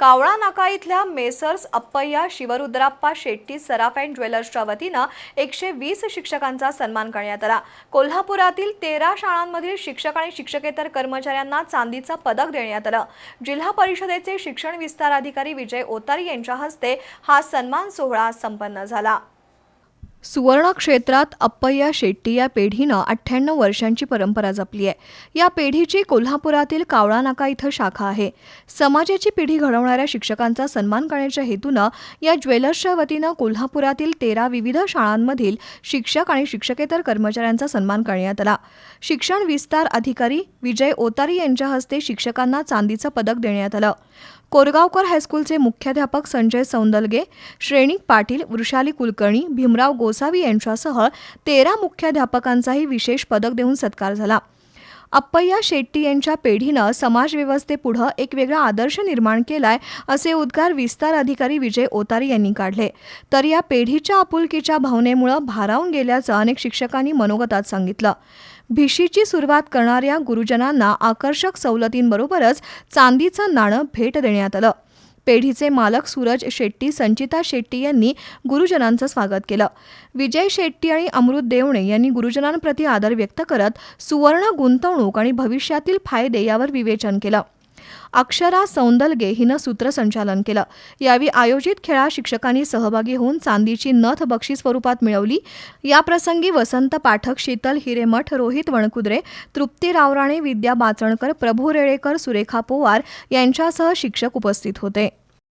कावळा नाका इथल्या messrs Appayya शिवरुद्राप्पा Shetty Saraf and ज्वेलर्सच्या वतीनं एकशे वीस शिक्षकांचा सन्मान करण्यात आला. कोल्हापुरातील तेरा शाळांमधील शिक्षक आणि शिक्षकेतर कर्मचाऱ्यांना चांदीचं पदक देण्यात आलं. जिल्हा परिषदेचे शिक्षण विस्तार अधिकारी विजय ओतारी यांच्या हस्ते हा सन्मान सोहळा संपन्न झाला. सुवर्ण क्षेत्रात अप्पय्या शेट्टी या पेढीनं अठ्ठ्याण्णव वर्षांची परंपरा जपली आहे. या पेढीची कोल्हापुरातील कावळा नाका इथं शाखा आहे. समाजाची पिढी घडवणाऱ्या शिक्षकांचा सन्मान करण्याच्या हेतूनं या ज्वेलर्सच्या वतीनं कोल्हापुरातील तेरा विविध शाळांमधील शिक्षक आणि शिक्षकेतर कर्मचाऱ्यांचा सन्मान करण्यात आला. शिक्षण विस्तार अधिकारी विजय ओतारी यांच्या हस्ते शिक्षकांना चांदीचं पदक देण्यात आलं. कोरगावकर हायस्कूलचे मुख्याध्यापक संजय सौंदलगे श्रेणिक पाटील वृषाली कुलकर्णी भीमराव गो गोसावी यांच्यासह तेरा मुख्याध्यापकांचाही विशेष पदक देऊन सत्कार झाला. अप्पय्या शेट्टी यांच्या पेढीनं समाजव्यवस्थेपुढं एक वेगळा आदर्श निर्माण केलाय असे उद्गार विस्तार अधिकारी विजय ओतारी यांनी काढले. तर या पेढीच्या आपुलकीच्या भावनेमुळं भारावून गेल्याचं अनेक शिक्षकांनी मनोगतात सांगितलं. भिशीची सुरुवात करणाऱ्या गुरुजनांना आकर्षक सवलतींबरोबरच चांदीचं नाणं भेट देण्यात आलं. पेढीचे मालक सूरज शेट्टी संचिता शेट्टी यांनी गुरुजनांचं स्वागत केलं. विजय शेट्टी आणि अमृत देवणे यांनी गुरुजनांप्रती आदर व्यक्त करत सुवर्ण गुंतवणूक आणि भविष्यातील फायदे यावर विवेचन केलं. अक्षरा सौंदलगे हिनं सूत्रसंचालन केलं. यावेळी आयोजित खेळात शिक्षकांनी सहभागी होऊन चांदीची नथ बक्षीस स्वरूपात मिळवली. याप्रसंगी वसंत पाठक शीतल हिरेमठ रोहित वणकुद्रे तृप्ती रावराणे विद्या बाचणकर प्रभू रेळेकर सुरेखा पोवार यांच्यासह शिक्षक उपस्थित होते.